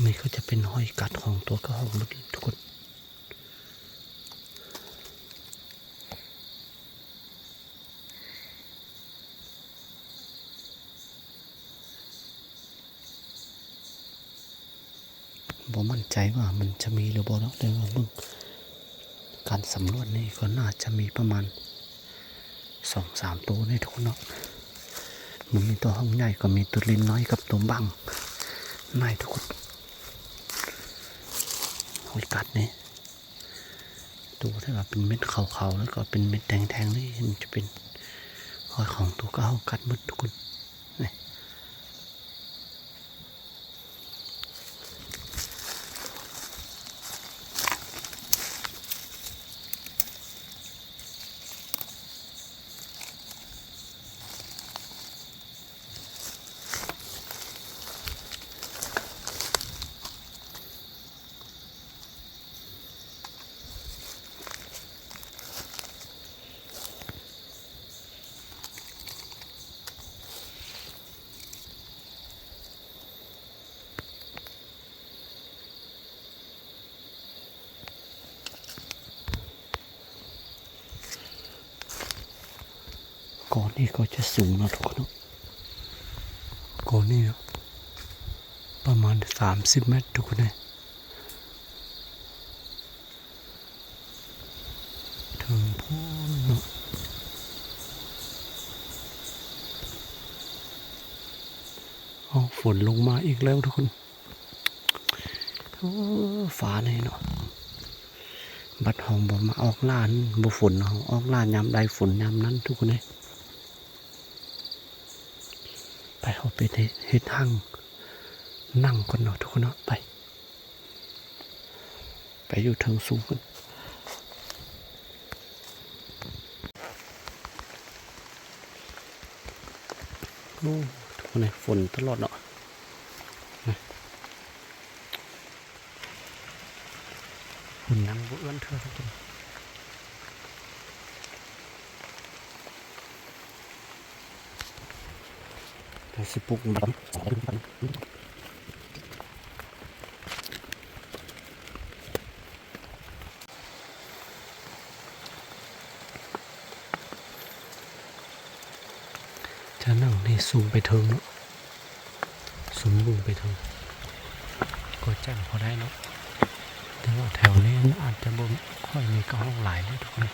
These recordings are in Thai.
นี้ก็จะเป็นห้อยกัดของตัวกระหองรถทุกคนบ่มั่นใจว่ามันจะมีหรือบ่เนาะแต่ว่าเบิ่งการสำรวจนี่ก็น่าจะมีประมาณสองสามตัวในทุกคนเนาะมันมีตัวห้องใหญ่ก็มีตัวลินน้อยกับตัวบังนายทุกคน หอยกัดนี่ตัวถ้าเป็นเม็ดขาวๆแล้วก็เป็นเม็ดแดงๆนี่มันจะเป็นหอยของตัวก็เอากัดมดทุกคน ก่อ นนี้ก็จะสูงนะทุกคนก่อนนี้ประมาณสามสิบเมตรทุกคนเลยถึงพูนเนอะเอาฝนลงมาอีกแล้วทุกคนโอ้ฟ้าเลยเนาะบัดหองบ่มาออกล้านบ่ฝนเฮาออกล้านยามใดฝนยามนั้นทุกคนเลยไป เอาไปเฮ็ดเฮ็ดห้างนั่งก่อนเนาะทุกคนเนาะไป ไปอยู่ทางสูงกันโอ้ทุกคนเลยฝนตลอดเนาะฝนยังบ่เอื้อนเธอทุกคน แต่สิปลุกมันจะนั่งในสูงไปเทิงเนาะสูงบุงไปเทิงก็แจ้งพอได้เนาะแต่ว่าแถวนี้อาจจะบ่ค่อยมีกระห้องหลายเลยทุกคน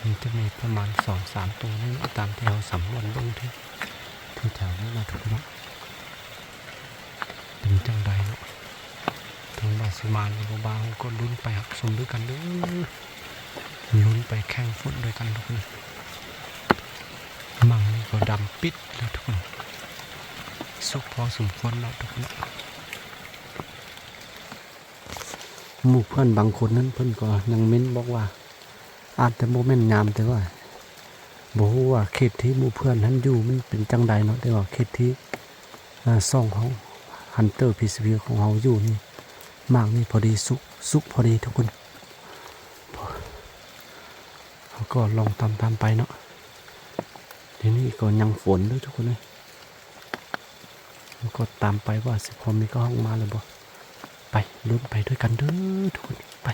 มันจะมีประมาณสองสามตัวนี่ตามที่เราสำรวจบ้างที่ ที่แถวนี้นะทุกเนาะเป็นจังใดเนาะทางบาสมาหรือบาก็ลุ้นไปหักสมด้วยกันเด้อลุ้นไปแข่งฟุตด้วยกันทุกคนมังนี่ก็ดำปิดแล้วทุกคนสุกพอสมควรแล้วทุกคนหมู่เพื่อนบางคนนั้นเพื่อนก็ยังเม้นบอกว่า อาจจะโมเมนต์ยามแต่ว่า บอกว่าเขตที่มู่เพื่อนนั้นอยู่มันเป็นจังใดเนาะแต่ว่าเขตที่ซ่องเขาฮันเตอร์พีซวีของเขาอยู่นี่มากนี่พอดีสุกสุกพอดีทุกคนเขาก็ลองตามตามไปเนาะทีนี้ก็ยังฝนด้วยทุกคนเลยก็ตามไปว่าสิพอมีก็ห้องมาเลยบ่ไปลุ้นไปด้วยกันเด้อทุกคนไป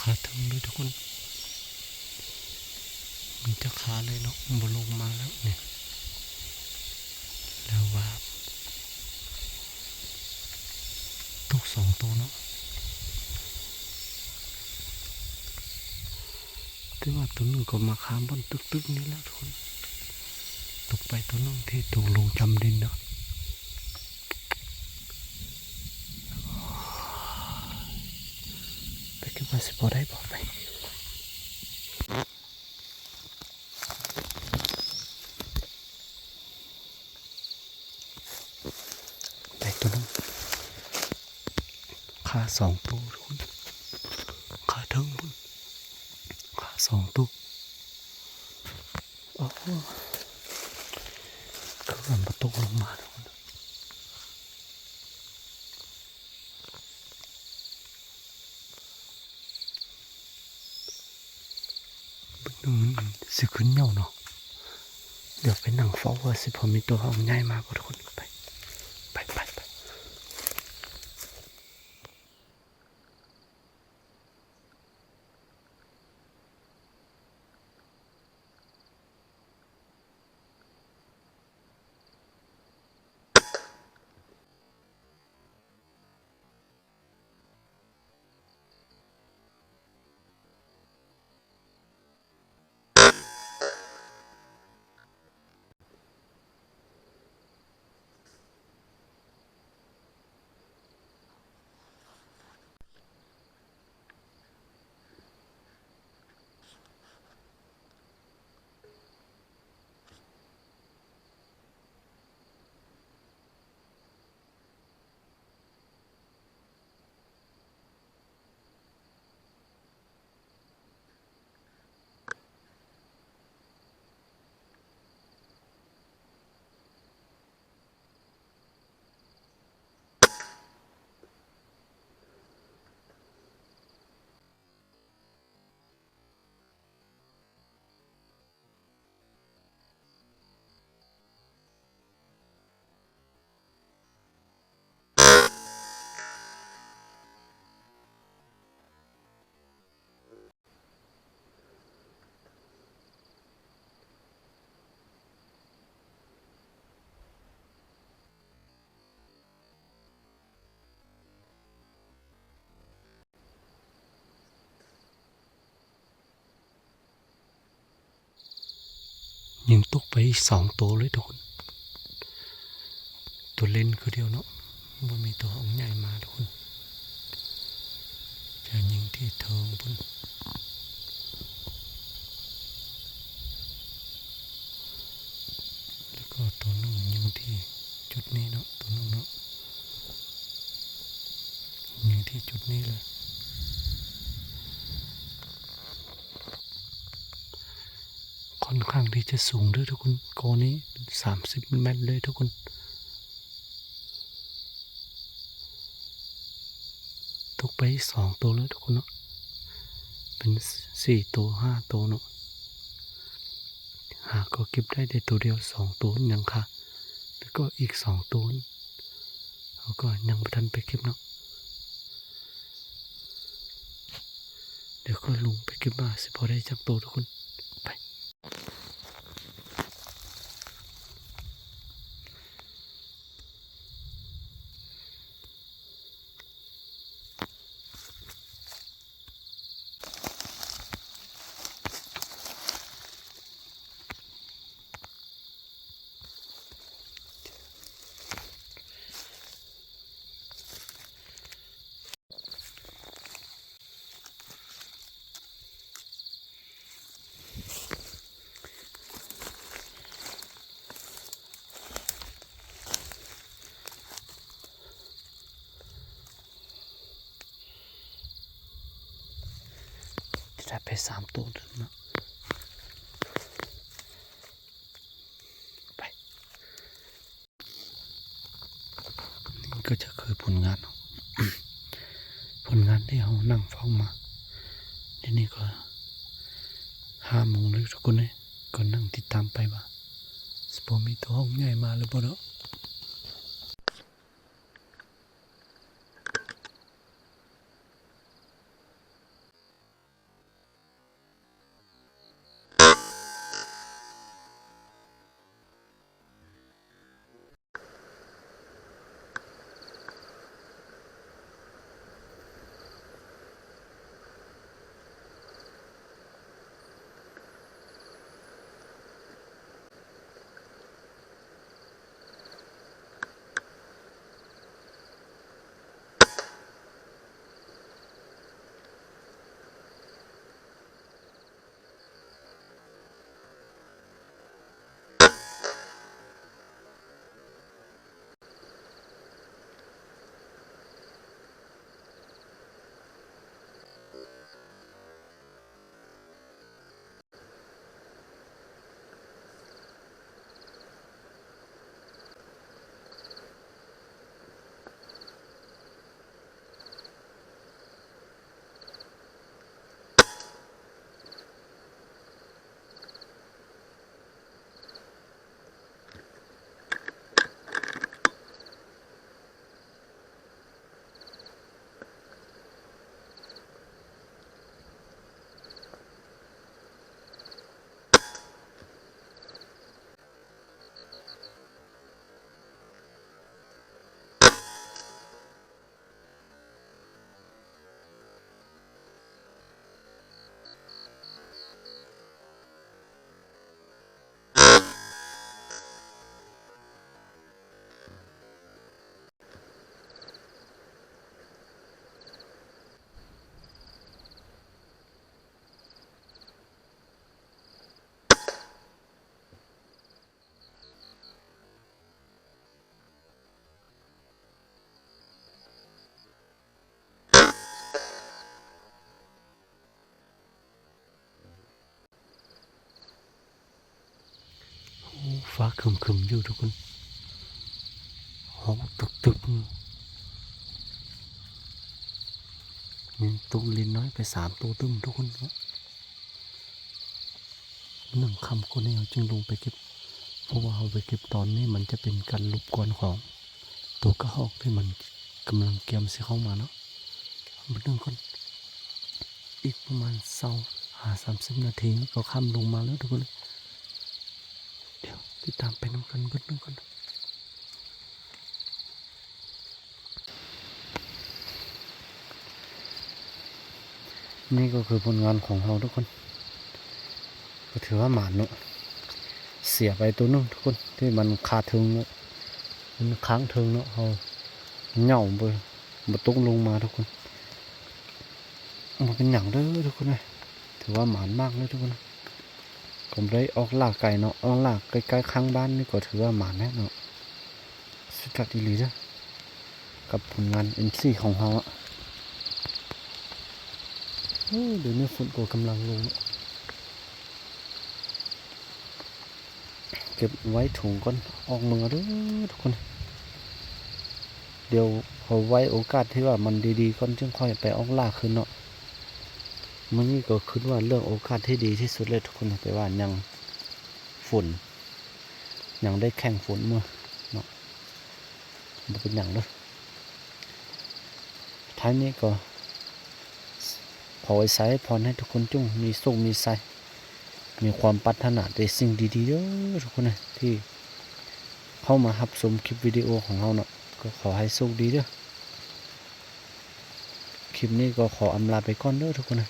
ขาถึงด้วยทุกคน มันจะขาเลยเนาะบลงมาแล้วเนี่ย แล้วว่าตกสองตัวเนาะแต่ว่าตัวหนึงก็มาค้ามบนตึกๆนี่แล้วทุกคน ตกไปตัวหนึงที่ตกลงจำดินเนาะ ไป คิดว่าสิพอได้บอไปแต่ตัวนึงขาสองตัวทุกคนขาเทิงพุ่นขาสองตัวโอ้โหคือมันประตูลงมาทุกคน บึ้งมันสึกขึ้นเหนียวเนาะเดี๋ยวไปนั่งเฝ้าว่าสิผมมีตัวของง่ายมากกว่าทุกคนไป ยิงตกไปสองตัวเลยทุกคนตัวเล่นคือเดียวเนาะว่ามีตัวองใหญ่มาทุกคนจะยิงที่เทิงพุ่นแล้วก็ตัวหนึ่งยิงที่จุดนี้เนาะตัวหนึ่งเนาะยิงที่จุดนี้เลย อนข้างที่จะสูงด้วยทุกคนโกนี้สามสิบเมตรเลยทุกคนตกไปสองตัวเลยทุกคนเนาะเป็นสี่ตัวห้าตัวเนาะหากก็เก็บได้แต่ตัวเดียวสองตัวยังค่ะ แล้วก็อีกสองตัวเขาก็ยังไม่ทันไปเก็บเนาะเดี๋ยวก็ลุงไปเก็บมาสิพอได้จักตัวทุกคน ไป จะได้ไป สามตัวนะไปนี่ก็จะคือผลงาน ผลงานที่เรานั่งเฝ้ามาที่นี่ก็ห้าโมงเลยทุกคนเลยก็นั่งติดตามไปว่าสปอมีตัวห้องใหญ่มาหรือเปล่า เนาะฟ้าครึมๆอยู่ทุกคนห้องตึกตึกนี่ตุ้ลินน้อยไปสามตัวตึ้มทุกคนครับหนึ่งคำคนนี้จึงลงไปเก็บ เพราะว่าเอาไปเก็บตอนนี้มันจะเป็นการรบกวนของตัวกระหอกที่มันกำลังเกมสิเข้ามาเนาะมันนึงคน อีกประมาณเศร้าหาสามสิบนาทีก็ข้ามลงมาแล้วทุกคน ติดตามไปน้ำกันเบิดนึงก่อนนี่ก็คือผลงานของเราทุกคน ก็ถือว่าหมานเนาะเสียไปตัวนึงทุกคนที่มันคาดถึงเนาะมันค้างถึงเนาะเราเหย่าไปมาตกลงมาทุกคนมันเป็นอย่างเด้อทุกคนเลยถือว่าหมานมากเลยทุกคนนะ ผมได้ออกลากไก่เนาะออกลากใกล้ๆข้างบ้านนี่ก็ถือว่าหมาแน่เนาะสุดยอดอีหลีเด้อกับผลงาน NC ของเราอะโอ้เดี๋ยวนี้ฝนก็กำลังลงอะเก็บไว้ถุงก่อนออกมือด้อทุกคน เดี๋ยวพอไว้โอกาสที่ว่ามันดีๆก่อนจึงค่อยไปออกลากคืนเนาะ มันนี่ก็คิดว่าเรื่องโอกาสที่ดีที่สุดเลยทุกคนแต่ว่ายังฝุ่นยังได้แข่งฝนเมื่อเนาะมันเป็นอย่างเด้อท้ายนี้ก็ขอไว้ใช้พรให้ทุกคนจุ้งมีสุขมีใสมีความปรารถนาในสิ่งดีๆเด้อทุกคนนะที่เข้ามารับชมคลิปวิดีโอของเราเนาะก็ขอให้สุขดีเด้อคลิปนี้ก็ขออำลาไปก่อนเด้อทุกคนนะ